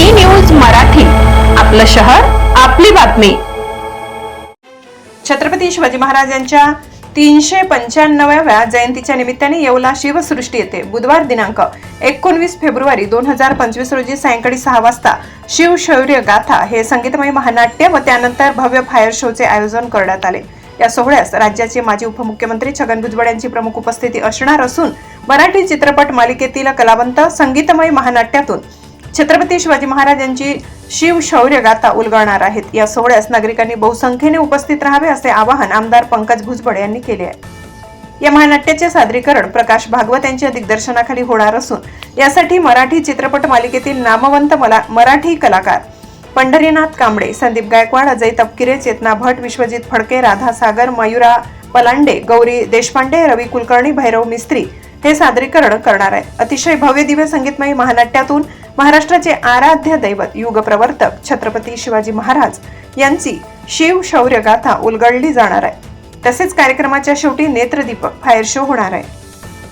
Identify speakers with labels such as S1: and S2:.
S1: मराठी. आपलं शहर आपली बातमी. छत्रपती शिवाजी महाराजांच्या तीनशे पंच्याण्णव्या जयंतीच्या निमित्ताने येवला शिवसृष्टी येथे बुधवार दिनांक एकोणवीस फेब्रुवारी दोन हजार पंचवीस रोजी सायंकाळी सहा वाजता शिवशौर्य गाथा हे संगीतमय महानाट्य व त्यानंतर भव्य फायर शोचे आयोजन करण्यात आले. या सोहळ्यास राज्याचे माजी उपमुख्यमंत्री छगन भुजबळ यांची प्रमुख उपस्थिती असणार असून मराठी चित्रपट मालिकेतील कलावंत संगीतमय महानाट्यातून छत्रपती शिवाजी महाराजांची शिव शिवशौर्य गाथा उलगडणार आहेत. या सोहळ्यास नागरिकांनी बहुसंख्येने उपस्थित राहावे असे आवाहन आमदार पंकज भुजबळ यांनी केले आहे. या महानाट्याचे सादरीकरण प्रकाश भागवत यांच्या दिग्दर्शनाखाली होणार असून यासाठी मराठी चित्रपट मालिकेतील नामवंत मला मराठी कलाकार पंढरीनाथ कांबळे संदीप गायकवाड अजय तपकिरे चेतना भट विश्वजित फडके राधा सागर मयुरा पलांडे गौरी देशपांडे रवी कुलकर्णी भैरव मिस्त्री हे सादरीकरण करणार आहे अतिशय भव्य दिव्य संगीतमय महानाट्यातून महाराष्ट्राचे आराध्य दैवत युगप्रवर्तक छत्रपती शिवाजी महाराज यांची शिव शौर्य गाथा उलगडली जाणार आहे. तसेच कार्यक्रमाच्या शेवटी नेत्रदीपक फायर शो होणार आहे.